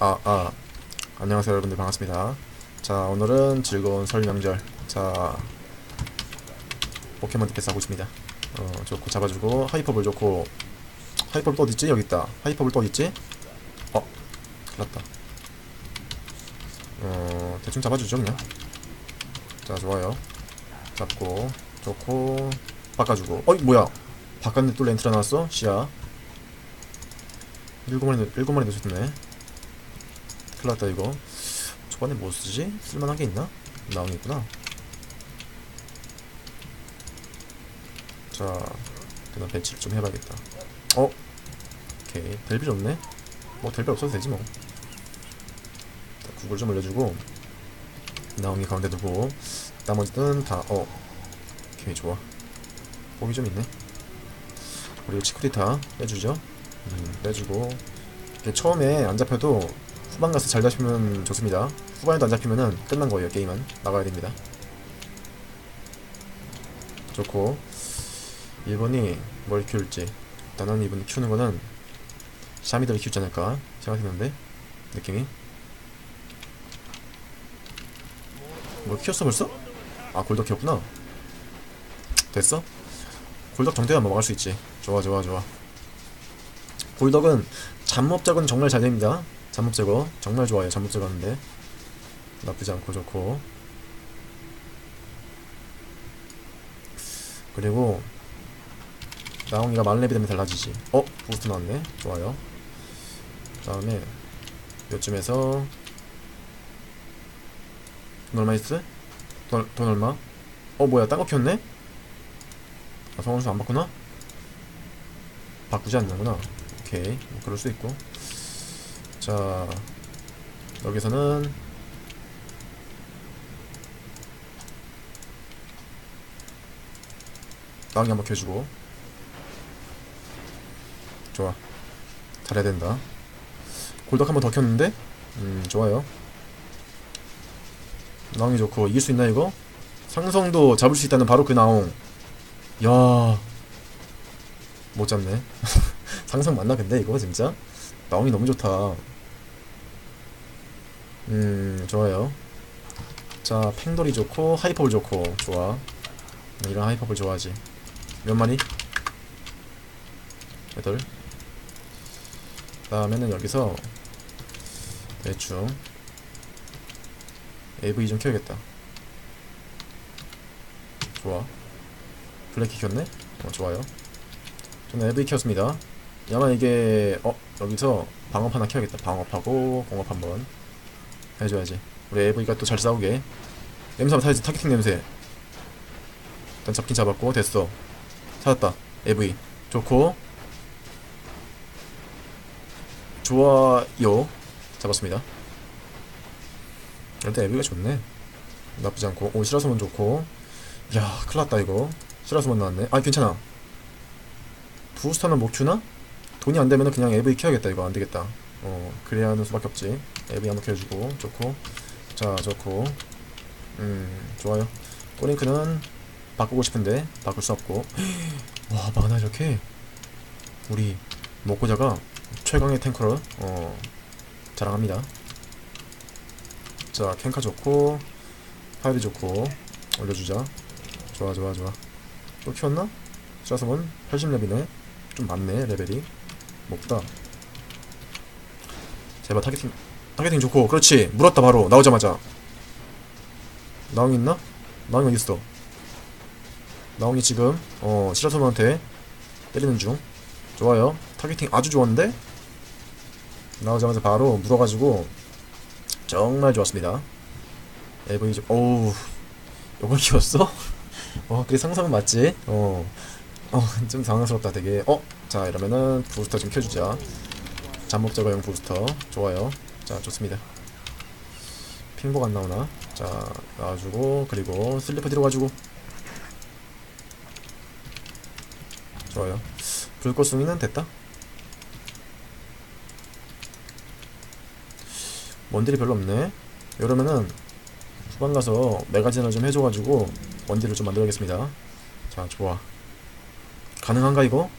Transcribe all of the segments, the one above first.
아, 아. 안녕하세요, 여러분들. 반갑습니다. 자, 오늘은 즐거운 설 명절. 자, 포켓몬 디펜스 하고 있습니다. 어, 좋고, 잡아주고, 하이퍼볼 좋고, 하이퍼볼 또 어딨지? 여기 있다. 하이퍼볼 또 어딨지? 어, 났다. 어, 대충 잡아주죠, 그냥. 자, 좋아요. 잡고, 좋고, 바꿔주고. 어이, 뭐야? 바꿨는데 또 렌트라 나왔어? 시야. 일곱 마리, 일곱 마리 넣으셨네. 큰일 났다 이거. 초반에 뭐 쓰지? 쓸만한 게 있나? 나오는 있구나. 자 그냥 배치를 좀 해봐야겠다. 어? 오케이. 될 필요 없네? 뭐될 필요 없어도 되지 뭐. 자, 구글 좀 올려주고 나오기 가운데 두고 나머지는 다 어. 오케이 좋아. 복이 좀 있네. 그리고 치쿠리타 빼주죠. 음, 빼주고. 이게 처음에 안 잡혀도 후반 가서 잘 잡히면 좋습니다. 후반에도 안 잡히면은 끝난 거예요. 게임은 나가야 됩니다. 좋고 1번이 뭘 키울지 나는 이번 키우는 거는 샤미들을 키우지 않을까 생각했는데 느낌이 뭐 키웠어 벌써? 아 골덕 키웠구나 됐어? 골덕 정도야 뭐 먹을 수 있지 좋아 좋아 좋아 골덕은 잡목작은 정말 잘 됩니다 잠못 제거 정말 좋아요 잠못 제거하는데 나쁘지 않고 좋고 그리고 나옹이가 만렙이 되면 달라지지 어? 부스트 나왔네 좋아요 그 다음에 요쯤에서 돈 얼마 있어? 돈, 돈 얼마? 어 뭐야 딴거 피웠네? 아 성원수 안 바꾸나? 바꾸지 않는구나 오케이 뭐 그럴 수 있고 자 여기서는 나은이 한번 켜주고. 좋아. 잘해야 된다. 골덕 한번 더 켰는데? 음 좋아요. 나옹이 좋고 이길 수 있나 이거? 상성도 잡을 수 있다는 바로 그 나옹. 야 못 잡네. 상성 맞나 근데? 이거 진짜? 나옹이 너무 좋다 음 좋아요. 자 팽돌이 좋고 하이퍼볼 좋고 좋아. 이런 하이퍼볼 좋아하지. 몇 마리? 여덟. 다음에는 여기서 대충 AV 좀 켜야겠다. 좋아. 블랙키 켰네? 어 좋아요. 저는 AV 켰습니다. 아마 이게 어 여기서 방업 하나 켜야겠다. 방업하고 공업 한번 해줘야지. 우리 AV가 또 잘 싸우게. 냄새 한번 타야지. 타겟팅 냄새. 일단 잡긴 잡았고 됐어. 찾았다. AV 좋고. 좋아요. 잡았습니다. 일단 AV가 좋네. 나쁘지 않고. 오 시라소문 좋고. 야 큰일났다 이거. 시라소문 나왔네. 아 괜찮아. 부스터는 못 큐나? 돈이 안 되면 그냥 AV 켜야겠다 이거. 안 되겠다 어 그래야 하는 수밖에 없지. AV 한번 켜주고 좋고. 자 좋고. 음 좋아요. 꼬링크는 바꾸고 싶은데 바꿀 수 없고. 와 마나 이렇게? 우리 먹고자가 최강의 탱커를 어 자랑합니다. 자 캔카 좋고 파이브 좋고 올려주자. 좋아 좋아 좋아. 또 키웠나? 시라소문 80렙이네. 좀 많네 레벨이. 먹다 제발 타겟팅 타겟팅 좋고. 그렇지. 물었다 바로. 나오자마자. 나옹 있나? 나옹 어딨어? 나옹이 지금 어 시라소문한테 때리는 중. 좋아요. 타겟팅 아주 좋았는데? 나오자마자 바로 물어가지고 정말 좋았습니다. 좀 어우 요걸 키웠어? 어 그게 상상은 맞지? 어. 어, 좀 당황스럽다 되게. 어? 자 이러면은 부스터 좀 켜주자 잠복 제거용 부스터. 좋아요. 자 좋습니다. 핑복 안 나오나? 자 놔주고 그리고 슬리퍼 가지고. 좋아요. 불꽃 숭이는 됐다? 원딜이 별로 없네. 이러면은 후반 가서 메가진을 좀 해줘가지고 원딜을 좀 만들어야겠습니다. 자 좋아. 가능한가 이거?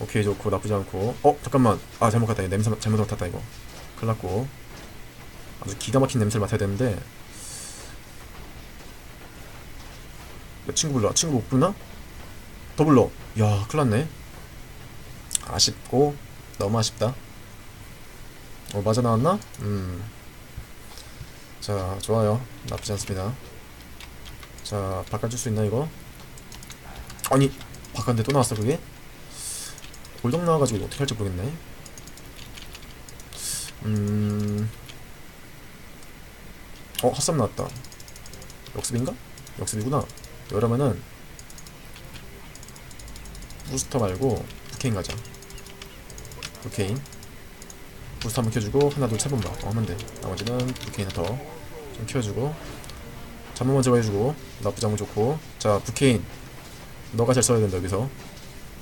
오케이 좋고 나쁘지 않고. 어 잠깐만. 아 잘못 갔다. 이거 냄새 잘못 맡았다 이거. 큰일 났고. 아주 기가 막힌 냄새를 맡아야 되는데. 내 친구 불러. 친구 못 부르나? 더 불러. 야 큰일 났네. 아쉽고 너무 아쉽다. 어 맞아 나왔나? 음자 좋아요. 나쁘지 않습니다. 자 바꿔줄 수 있나 이거? 아니 바깥인데 또 나왔어 그게? 골동 나와가지고 어떻게 할지 모르겠네. 음... 어 핫삼 나왔다. 역습인가? 역습이구나. 이러면은 부스터 말고 부케인 가자. 부케인. 부스터 한번 켜주고 하나 둘세번 봐. 어, 하면 돼. 나머지는 부케인 더좀 켜주고. 잠만 먼저 해주고. 나쁘지 않고 좋고. 자 부케인. 너가 잘 써야 된다 여기서.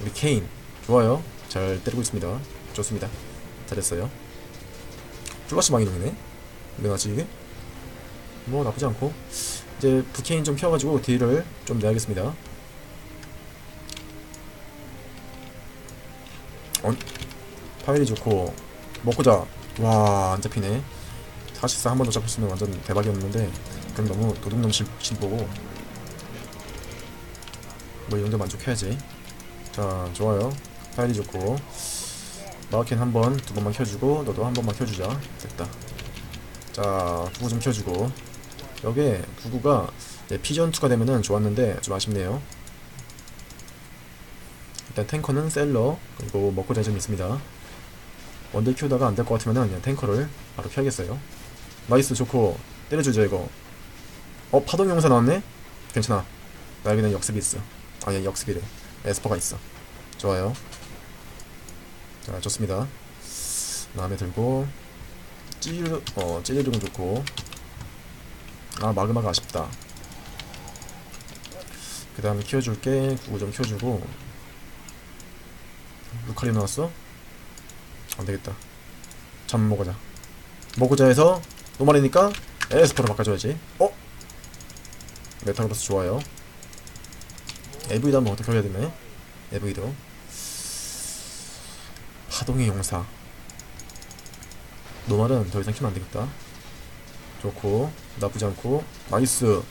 우리 케인 좋아요. 잘 때리고 있습니다. 좋습니다. 잘했어요. 플러시 망이동이네. 내가지 이게 뭐 나쁘지 않고. 이제 부케인 좀 켜가지고 딜을 좀 내야겠습니다. 어? 파일이 좋고. 먹고자. 와 안잡히네. 사실상 한 번 더 잡혔으면 완전 대박이었는데. 그럼 너무 도둑놈 실, 실보고. 뭐이 정도 만족해야지. 자 좋아요 파일이 좋고. 마우켄 한 번, 두 번만 켜주고 너도 한 번만 켜주자. 됐다. 자 구구 좀 켜주고. 여기에 구구가 네, 피전2가 되면은 좋았는데 좀 아쉽네요. 일단 탱커는 셀러 그리고 먹고 자좀 있습니다. 원딜 키우다가 안 될 것 같으면은 그냥 탱커를 바로 켜야겠어요. 나이스 좋고. 때려주죠 이거. 어 파동 용사 나왔네? 괜찮아. 나에게는 역습이 있어. 아예 역습이래. 에스퍼가 있어. 좋아요 자 좋습니다. 마음에 들고 찌르 어 찌르르는 좋고. 아 마그마가 아쉽다. 그 다음에 키워줄게. 구구 좀 키워주고. 루카리 나왔어? 안되겠다. 잠 먹어자. 먹고자 해서 노말이니까 에스퍼로 바꿔줘야지. 어? 메타그로스 좋아요. 에브이도 한번 어떻게 해야 되네? 에브이도 파동의 용사. 노말은 더 이상 키면 안되겠다. 좋고 나쁘지 않고 나이스.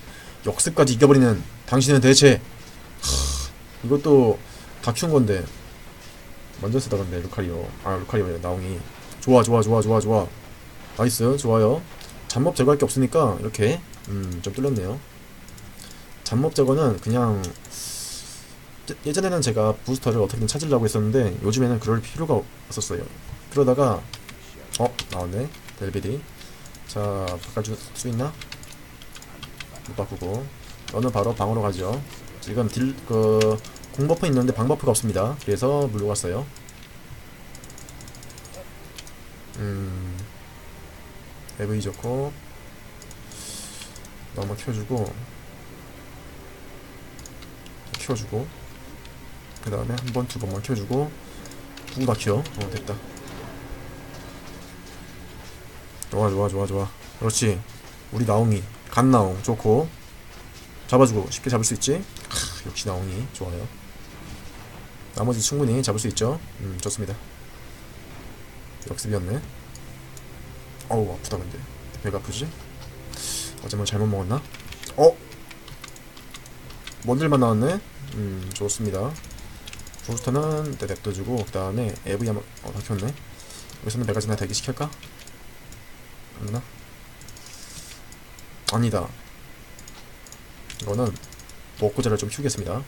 역습까지 이겨버리는 당신은 대체. 하, 이것도 다 키운 건데. 먼저 쓰다 근데 루카리오. 아 루카리오 나옹이. 좋아 좋아 좋아 좋아 좋아. 나이스 좋아요. 잡몹 제거할 게 없으니까 이렇게 음 좀 뚫렸네요. 잡몹 제거는 그냥 예- 예전에는 제가 부스터를 어떻게든 찾으려고 했었는데 요즘에는 그럴 필요가 없었어요. 그러다가 어 나왔네. 델비디. 자 바꿔줄 수 있나? 못 바꾸고. 너는 바로 방으로 가죠. 지금 딜, 그, 공버프 있는데 방버프가 없습니다. 그래서 물러갔어요. 음 에브이 좋고. 너 한번 키워주고. 키워주고 그 다음에 한 번 두 번만 키워주고 두다 키워 어 됐다. 좋아 좋아 좋아 좋아. 그렇지. 우리 나옹이 간 나옹 좋고. 잡아주고 쉽게 잡을 수 있지? 크, 역시 나옹이. 좋아요. 나머지 충분히 잡을 수 있죠? 음 좋습니다. 역습이었네. 어우 아프다 근데. 배가 아프지? 어제 뭐 잘못 먹었나? 어? 뭔들만 나왔네? 음 좋습니다 부스터는 내 냅둬주고 그 다음에 에브이 한번 어 박혔네. 여기서는 메가지나 대기 시킬까? 안되나? 아니다. 이거는 먹고자를 좀 키우겠습니다.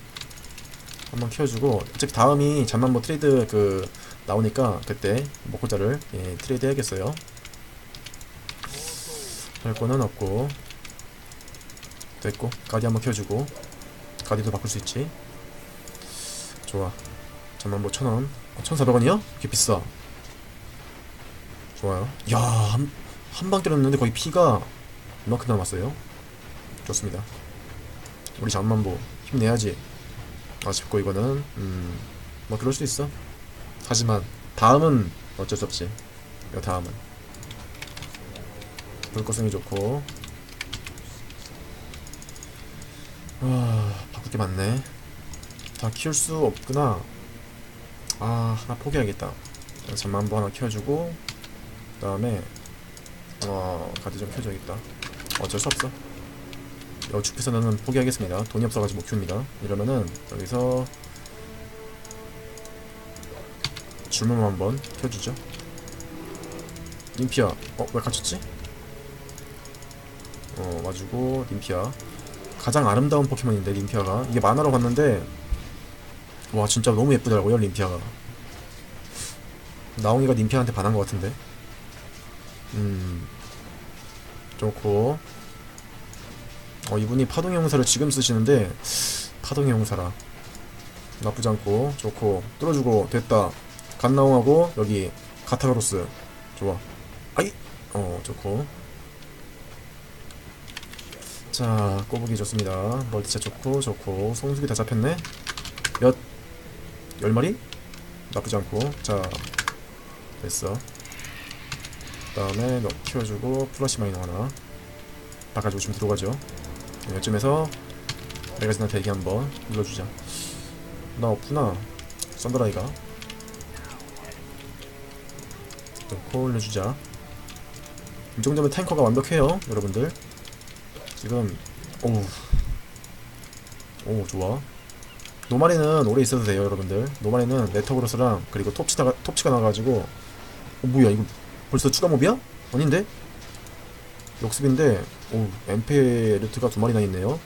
한번 키워주고 어차피 다음이 잠만 뭐 트레이드 그 나오니까 그때 먹고자를 예, 트레이드 해야겠어요. 할 거는 없고. 됐고 가디 한번 키워주고. 가디도 바꿀 수 있지. 좋아 잠만 뭐 천원. 어, 1400원이야? 이게 비싸. 좋아요. 야 한 한 방 때렸는데 거의 피가 이만큼 남았어요. 좋습니다. 우리 잠만보 힘내야지. 아쉽고 이거는. 음 뭐 그럴 수 있어. 하지만 다음은 어쩔 수 없지. 이거 다음은. 불꽃성이 좋고. 와 바꿀 게 많네. 다 키울 수 없구나 아 하나 포기해야겠다. 잠만보 하나 키워주고 다음에 어 가드 좀 켜줘야겠다. 어쩔 수 없어. 여축해서는 포기하겠습니다. 돈이 없어가지고 못 키웁니다. 이러면은 여기서 줄몸 한번 켜주죠. 님피아 어 왜 갇혔지? 어 와주고 님피아. 가장 아름다운 포켓몬인데 림피아가. 이게 만화로 봤는데 와 진짜 너무 예쁘더라고요 림피아가. 나옹이가 림피아한테 반한 것 같은데. 음 좋고. 어 이분이 파동의 용사를 지금 쓰시는데 파동의 용사라. 나쁘지 않고 좋고. 뚫어주고 됐다. 갓나옹하고 여기 가타가로스. 좋아. 아이! 어 좋고. 자 꼬부기 좋습니다. 멀티차 좋고 좋고. 송수기 다 잡혔네. 몇 열마리? 나쁘지 않고. 자 됐어. 그 다음에 너 키워주고 플러시 마이너 하나. 바꿔주고 지금 들어가죠. 이쯤에서 메가진나 대기 한번 눌러주자. 나 없구나. 썬더라이가. 넣고 올려주자. 이 정도면 탱커가 완벽해요 여러분들. 지금 오우. 오 좋아 노말에는 오래 있어도 돼요 여러분들. 노말에는 네터그로스랑 그리고 톱치다가 톱치가 나가지고 어 뭐야 이거 벌써 추가 몹이야? 아닌데? 역습인데 오 엠페르트가 두 마리나 있네요.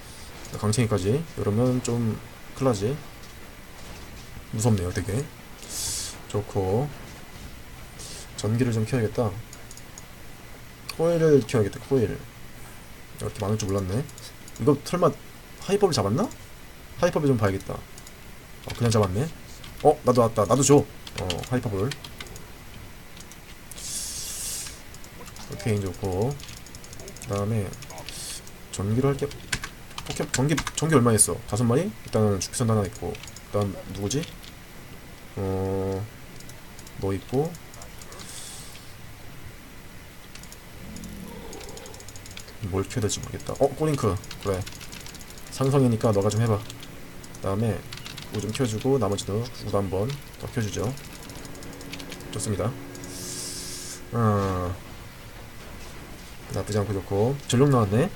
강챙이까지. 이러면 좀 클라지. 무섭네요 되게. 좋고. 전기를 좀 켜야겠다. 코일을 켜야겠다 코일. 이렇게 많을 줄 몰랐네. 이거 설마 하이퍼를 잡았나? 하이퍼를 좀 봐야겠다. 어, 그냥 잡았네. 어 나도 왔다. 나도 줘 어 하이퍼볼. 오케이 좋고. 그 다음에 전기를 할게. 포켓 전기 전기 얼마 있어? 다섯 마리? 일단은 주피선 하나 있고. 그 다음 누구지? 어 너 있고? 뭘 켜야 될지 모르겠다. 어 꼬링크. 그래. 상성이니까 너가 좀 해봐 그 다음에 이거 좀 켜주고 나머지도 누가 한번 더 켜주죠. 좋습니다. 어 나쁘지 않고 좋고. 전력 나왔네.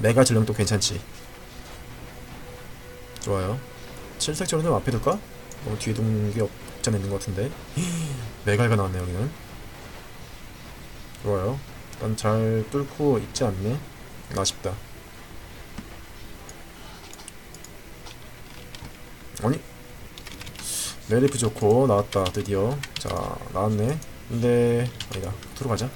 메가 전력도 괜찮지. 좋아요. 칠색 전력 앞에 둘까? 너무 뒤에 두는 게 없지 않아 있는 것 같은데. 메갈가 나왔네 여기는. 좋아요. 일단 잘 뚫고 있지 않네. 아쉽다 아니? 메리프 좋고 나왔다 드디어. 자 나왔네. 근데 아니다. 들어가자.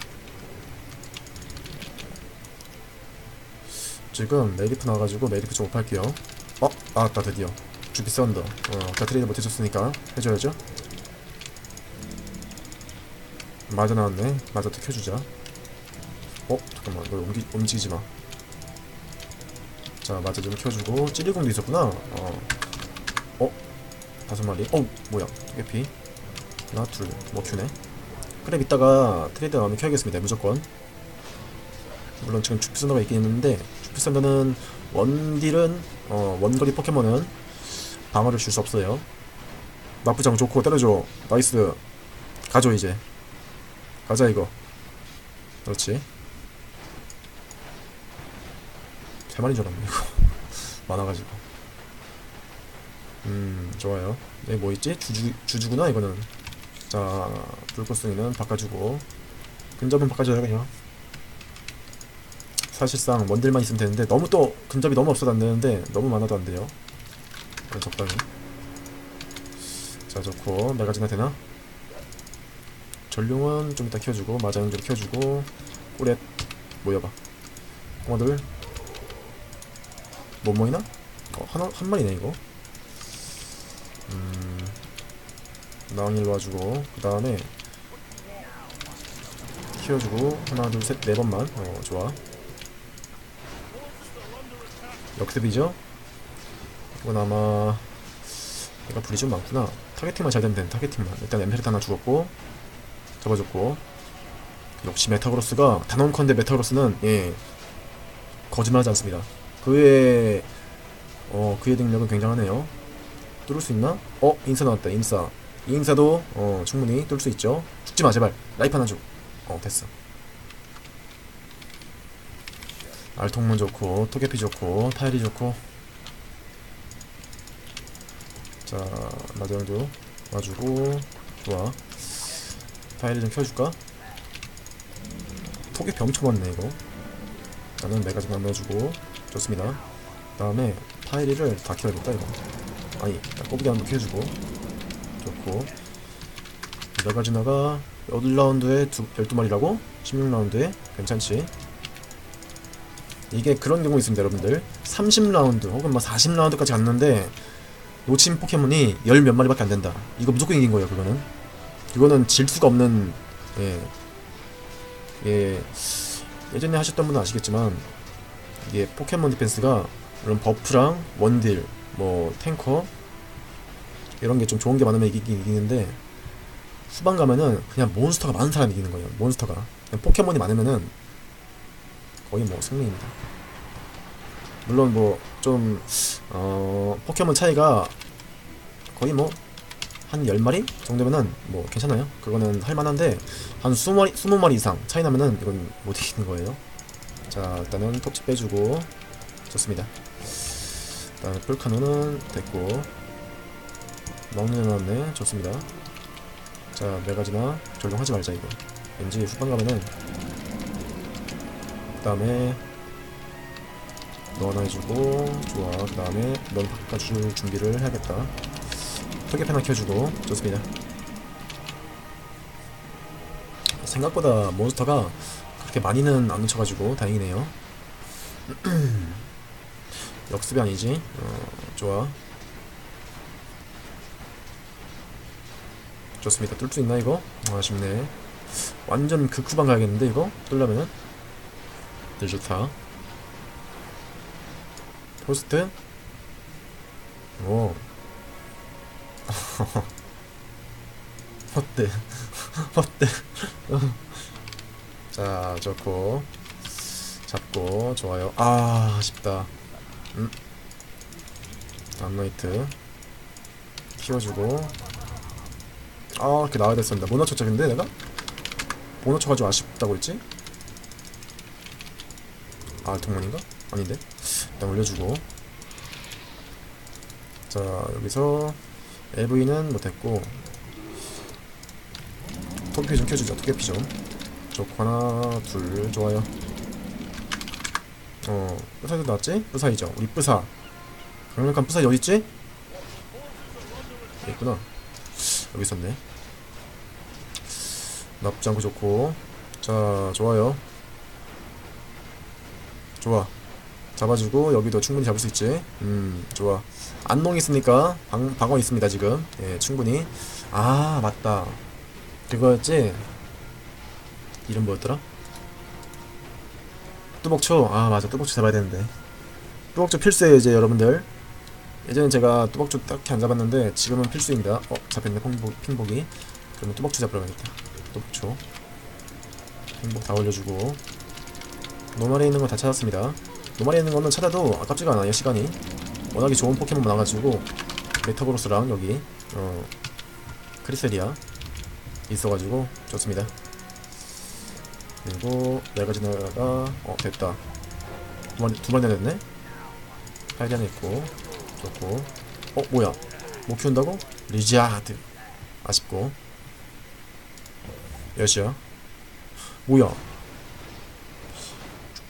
지금 메리프 나와가지고 메리프 좀 오팔게요. 어? 나왔다 드디어. 주비 썬더. 어 아까 트레이드 못해줬으니까 해줘야죠. 마저 나왔네. 마저도 켜주자. 어? 잠깐만. 너 옮기, 움직이지마. 자 마저 좀 켜주고. 찌리공도 있었구나. 어 어? 다섯 마리. 어 뭐야. 깨피 하나 둘뭐 큐네. 그래 이따가 트레이드 나오면 켜야겠습니다 무조건. 물론 지금 주피선더가 있긴 있는데 주피선더는 원딜은 어 원거리 포켓몬은 방어를 줄 수 없어요. 않고 좋고 때려줘. 나이스. 가져 이제. 가자 이거. 그렇지. 세 마리인 줄 알았네 이거. 많아가지고 음 좋아요. 여기 뭐 있지? 주주, 주주구나 이거는. 자 불꽃송이는 바꿔주고. 근접은 바꿔줘야 그냥. 사실상 원딜만 있으면 되는데 너무 또 근접이 너무 없어도 안 되는데 너무 많아도 안 돼요. 그럼 적당히. 자 좋고. 메가지나 되나? 전룡은 좀 이따 키워주고 마자는 좀 키워주고 꼬렛 모여봐. 꼬마들 뭐 모이나? 어, 하나, 한 마리네 이거 나왕일로 와주고 그 다음에 키워주고 하나 둘 셋 네 번만. 어 좋아. 역습이죠? 이건 아마 얘가 불이 좀 많구나. 타겟팅만 잘 되면 되는 타겟팅만. 일단 엠페르트 하나 죽었고 잡아줬고. 역시 메타그로스가 단원컨대 메타그로스는 예 거짓말하지 않습니다. 그의 어 그의 능력은 굉장하네요. 뚫을 수 있나? 어 인사 나왔다 인사 이행사도 어 충분히 뚫을 수 있죠. 죽지 마 제발. 라이프 하나 줘 어 됐어. 알통문 좋고 토개피 좋고 타일이 좋고. 자 마정도 놔주고. 좋아. 타일이 좀 켜줄까? 토개피 엄청 많네 이거. 나는 메가지만 넣어주고. 좋습니다. 다음에 타일이를 다 켜야겠다 이거. 아니 나 꼬부기 한번 켜주고 좋고. 메가지나가 8라운드에 12마리라고? 16라운드에? 괜찮지? 이게 그런 경우 있습니다 여러분들. 30라운드 혹은 뭐 40라운드까지 갔는데 놓친 포켓몬이 열 몇 마리밖에 안 된다. 이거 무조건 이긴 거예요 그거는. 그거는 질 수가 없는 예, 예. 예전에 하셨던 분은 아시겠지만 이게 포켓몬 디펜스가 물론 버프랑 원딜 뭐 탱커 이런 게 좀 좋은 게 많으면 이기긴 이기는데 후반 가면은 그냥 몬스터가 많은 사람이 이기는 거예요 몬스터가 포켓몬이 많으면은 거의 뭐 승리입니다 물론 뭐좀 어, 포켓몬 차이가 거의 뭐 한 10마리 정도면은 뭐 괜찮아요. 그거는 할만한데 한 20마리, 20마리 이상 차이 나면은 이건 못 이기는 거예요. 자, 일단은 톱치 빼주고 좋습니다. 일단 풀카노는 됐고 막내 나왔네. 좋습니다. 자, 메가지나 전용하지 말자 이거. 왠지 후반 가면은 그 다음에 너 하나 해주고 좋아 그 다음에 넌 바꿔줄 준비를 해야겠다 토개 하나 켜주고 좋습니다 생각보다 몬스터가 그렇게 많이는 안 묻혀가지고 다행이네요 역습이 아니지 어, 좋아 좋습니다 뚫을 수 있나 이거? 아, 아쉽네 완전 극후반 가야겠는데 이거? 뚫려면은 들 좋다 포스트? 오. 어때? 어때? 자, 좋고. 잡고, 좋아요. 아, 아쉽다. 음. 암라이트. 키워주고. 아, 이렇게 나와야 됐었는데. 못 근데 내가? 못 맞춰가지고 아쉽다고 했지? 아, 동문인가? 아닌데? 일단 올려주고 자 여기서 LV는 못했고 토끼피 좀 켜주자 토끼피 좀 좋고 하나 둘 좋아요 어 뿌사이도 나왔지? 뿌사이죠 우리 뿌사 강력한 뿌사이 어딨지? 있구나 여기 있었네 나쁘지 않고 좋고. 자 좋아요. 좋아. 잡아주고 여기도 충분히 잡을 수 있지? 음 좋아. 안농 있으니까 방, 방어 있습니다 지금. 예 충분히. 아 맞다. 그거였지? 이름 뭐였더라? 뚜벅초. 아 맞아. 뚜벅초 잡아야 되는데. 뚜벅초 필수예요 이제 여러분들. 예전에 제가 뚜벅초 딱히 안 잡았는데 지금은 필수입니다. 어 잡혔네 핑복이 그러면 뚜벅초 잡으러 가겠다 뚜벅초 핑복 다 올려주고. 노말에 있는 거다 찾았습니다. 노말에 있는 거는 찾아도 아깝지가 않아요 시간이. 워낙에 좋은 포켓몬 많아가지고. 메타그로스랑 여기 어 크리세리아 있어가지고 좋습니다. 그리고 메가지나가 어 됐다. 두번 두번 팔기 하나 있고 좋고. 어 뭐야? 못 키운다고? 리지아드. 아쉽고 몇이야? 뭐야?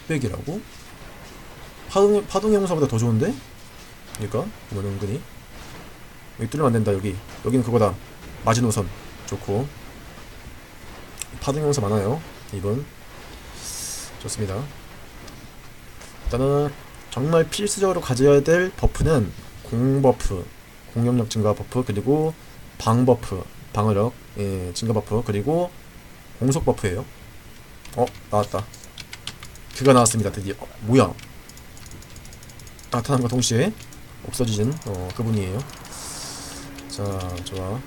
600이라고? 파동, 파동 형사보다 더 좋은데? 그니까 이건 은근히. 여기 뚫리면 안 된다 여기. 여기는 그거다. 마지노선 좋고. 파동 형사 많아요 이번 좋습니다. 일단은 정말 필수적으로 가져야 될 버프는 공버프 공격력 증가 버프 그리고 방 버프 방어력 예, 증가 버프 그리고 공속 버프예요? 어 나왔다. 그가 나왔습니다 드디어. 어, 뭐야? 나타남과 동시에 없어지진 어, 그분이에요. 자 좋아.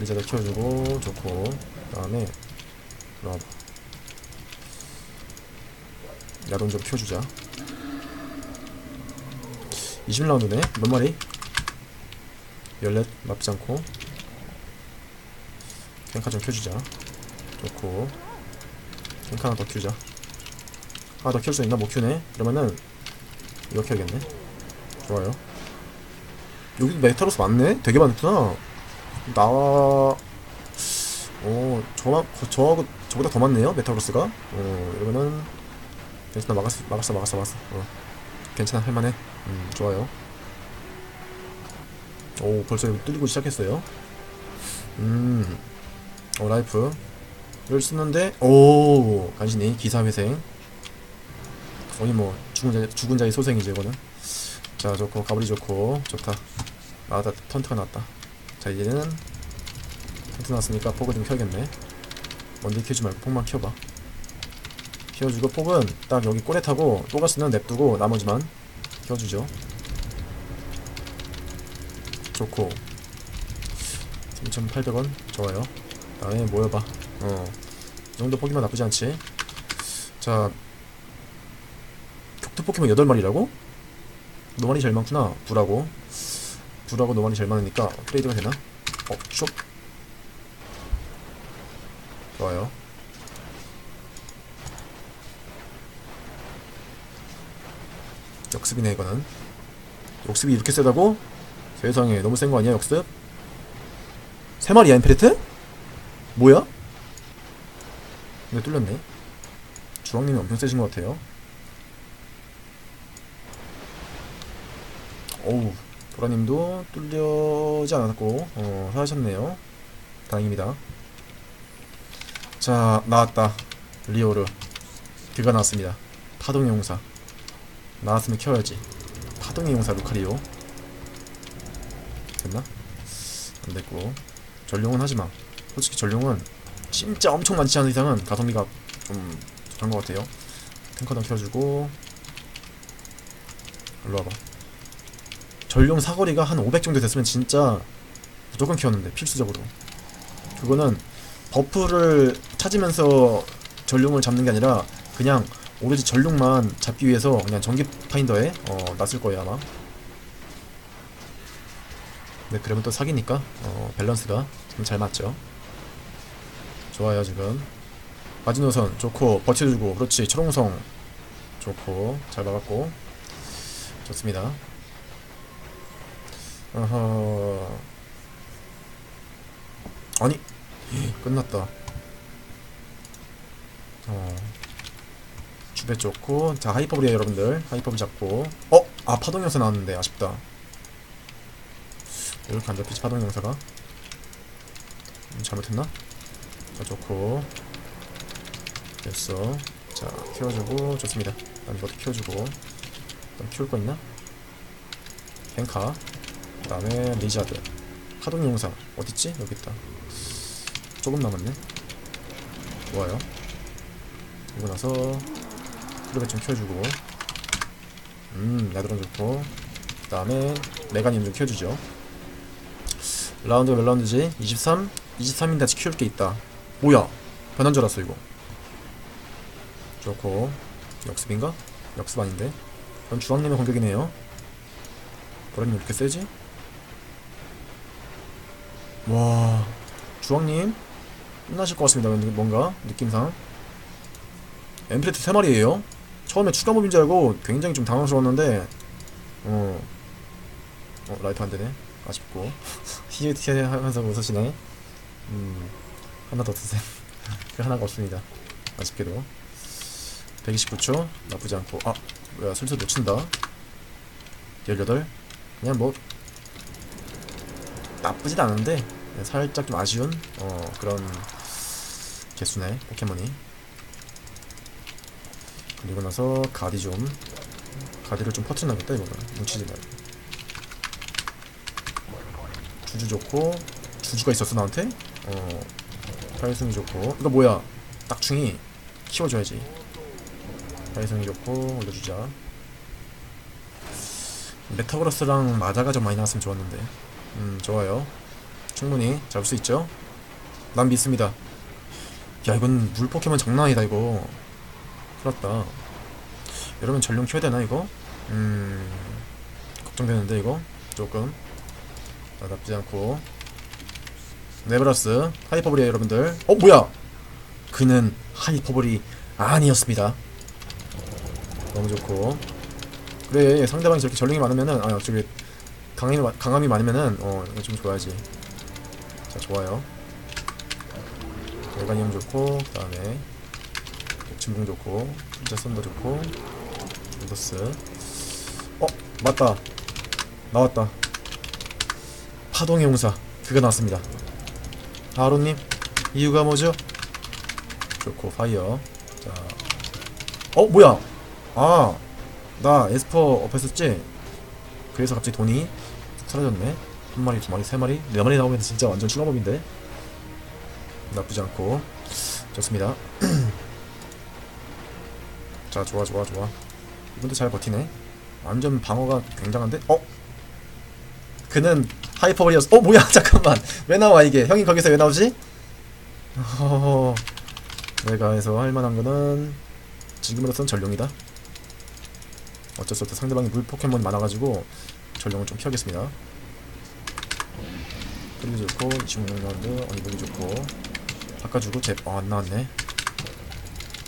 리자도 키워주고 좋고 그 다음에 나와봐 야동 좀 키워주자. 20라운드네. 몇 마리? 14 나쁘지 않고. 탱카 좀 켜주자 좋고 탱카 하나 더 켜자. 하나 더켤수 있나? 못 켜네. 그러면은 이거 켜야겠네. 좋아요. 여기 메타로스 많네? 되게 많구나. 나와 오 저만 저하고 저보다 더 많네요 메타로스가. 어 이러면은 괜찮아 막았어 막았어 막았어 막았어. 어 괜찮아 할만해. 음 좋아요. 오 벌써 뚫리고 시작했어요. 음 어, 라이프 를 쓰는데 오 간신히 기사회생. 거의 뭐 죽은 자 죽은 자의 소생이죠 이거는. 자 좋고 가브리 좋고 좋다. 나왔다 턴트가 나왔다. 자 이제는 턴트 나왔으니까 포그 좀 켜야겠네. 원딜 켜지 말고 폭만 켜봐. 켜주고 폭은 딱 여기 꼬레 타고 또가스는 냅두고 나머지만 켜주죠. 좋고. 3,800원 좋아요. 다음에 모여봐 어, 이 정도 포기만 나쁘지 않지. 자, 격투 포켓몬 8마리라고? 노말이 제일 많구나. 불하고. 불하고 노말이 제일 많으니까 업그레이드가 되나? 어, 숍. 좋아요. 역습이네, 이거는. 역습이 이렇게 세다고? 세상에, 너무 센 거 아니야, 역습? 세 마리야, 임페리트? 뭐야? 근데 뚫렸네. 주황님이 엄청 세신 것 같아요. 어우, 보라님도 뚫려지 않았고, 어, 사하셨네요. 다행입니다. 자, 나왔다. 리오르. 그가 나왔습니다. 파동의 용사. 나왔으면 켜야지. 파동의 용사 루카리오. 됐나? 안 됐고. 전룡은 하지마. 솔직히 전룡은 진짜 엄청 많지 않은 이상은 가성비가 좀 좋은 것 같아요. 탱커도 켜주고 일로 와봐. 전용 사거리가 한 500 정도 됐으면 진짜 무조건 키웠는데 필수적으로. 그거는 버프를 찾으면서 전룡을 잡는 게 아니라 그냥 오로지 전룡만 잡기 위해서 그냥 전기 파인더에 어, 놨을 거예요 아마. 네 그러면 또 사기니까 어, 밸런스가 좀 잘 맞죠. 좋아요 지금. 마지노선 좋고 버텨주고 그렇지. 초롱성 좋고 잘 막았고. 좋습니다. 어허. 아니 끝났다. 어. 주배 좋고. 자 하이퍼블이에요 여러분들. 하이퍼블 잡고. 어? 아 파동 영사 나왔는데. 아쉽다. 이렇게 안 잡히지 파동 영사가? 음, 잘못했나? 자 좋고. 됐어. 자 키워주고. 좋습니다. 그다음 이것도 키워주고. 그다음 키울 거 있나? hen카 그 다음에 리자드. 파동 용사. 어딨지? 여기 있다. 조금 남았네. 좋아요. 그리고 나서 크루베 좀 키워주고. 음 야드론 좋고. 그 다음에 메가님 좀 키워주죠. 라운드가 몇 라운드지? 23? 23인데 아직 키울 게 있다 뭐야? 변한 줄 알았어 이거. 좋고. 역습인가? 역습 아닌데. 그럼 주황님의 공격이네요. 보라님 왜 이렇게 세지? 와. 주황님? 끝나실 것 같습니다 뭔가 느낌상. 엠프레트 3마리에요. 처음에 추가 몹인 줄 알고 굉장히 좀 당황스러웠는데 어, 어 라이트 안되네. 아쉽고. 히히히 하면서 웃으시네. 음 하나 더 드세요. 그 하나가 없습니다. 아쉽게도. 129초? 나쁘지 않고. 아 뭐야 슬슬 놓친다. 18 그냥 뭐 나쁘진 않은데 살짝 좀 아쉬운 어 그런 개수네 포켓몬이. 그리고 나서 가디 좀. 가디를 좀 퍼트려야겠다 이거는? 뭉치지 말고. 주주 좋고 주주가 있었어 나한테? 어 파이승이 좋고. 이거 뭐야? 딱충이 키워줘야지. 파이승이 좋고 올려주자. 메타그로스랑 마자가 좀 많이 나왔으면 좋았는데. 음 좋아요. 충분히 잡을 수 있죠? 난 믿습니다. 야 이건 물 포켓몬 장난 아니다 이거. 큰일났다. 여러분 전용 키워야 되나 이거? 음 걱정되는데 이거? 조금. 아, 나쁘지 않고 네브라스 하이퍼볼이에요 여러분들. 어 뭐야? 그는 하이퍼볼이 아니었습니다. 너무 좋고. 그래 상대방이 저렇게 전령이 많으면은 아 저기 강함이, 많- 강함이 많으면은 어 이거 좀 줘야지. 자 좋아요. 열관이형 좋고 그 다음에 진붕 좋고 진짜 썬더 좋고 루더스. 어 맞다. 나왔다. 파동의 용사. 그가 나왔습니다 하루님 이유가 뭐죠? 좋고 파이어 자, 어 뭐야? 아, 나 에스퍼 업했었지. 그래서 갑자기 돈이 사라졌네. 한 마리, 두 마리, 세 마리, 네 마리 나오면 진짜 완전 추가범인데. 나쁘지 않고 좋습니다. 자, 좋아, 좋아, 좋아. 이분도 잘 버티네. 완전 방어가 굉장한데. 어? 그는 하이퍼볼이었어. 어 뭐야? 잠깐만. 왜 나와 이게? 형이 거기서 왜 나오지? 허허허. 내가 해서 할 만한 거는 지금으로선 전룡이다. 어쩔 수 없다. 상대방이 물 포켓몬이 많아가지고 전룡을 좀 피하겠습니다. 그리고 좋고 지문라운드 어니보기 좋고 바꿔주고 제... 어, 안 나왔네.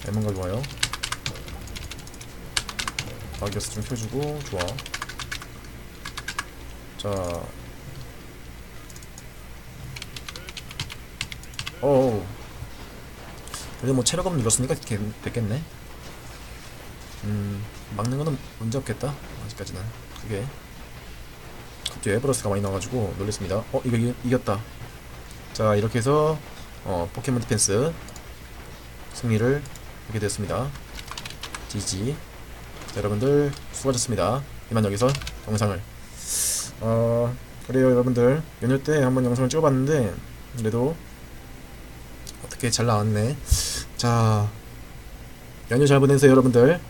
에몬가 좋아요. 마기어스 좀 켜주고 좋아. 자. 어어. 그래도 뭐 체력업 눌렀으니까 되- 됐겠네. 음, 막는 거는 문제 없겠다. 아직까지는. 그게. 갑자기 에버러스가 많이 나와가지고 놀랬습니다. 어, 이거 이, 이겼다. 자, 이렇게 해서, 어, 포켓몬 디펜스 승리를 하게 되었습니다. GG. 자, 여러분들, 수고하셨습니다. 이만 여기서 영상을. 어, 그래요, 여러분들. 연휴 때 한번 영상을 찍어봤는데, 그래도 어떻게 잘 나왔네. 자, 연휴 잘 보내세요, 여러분들.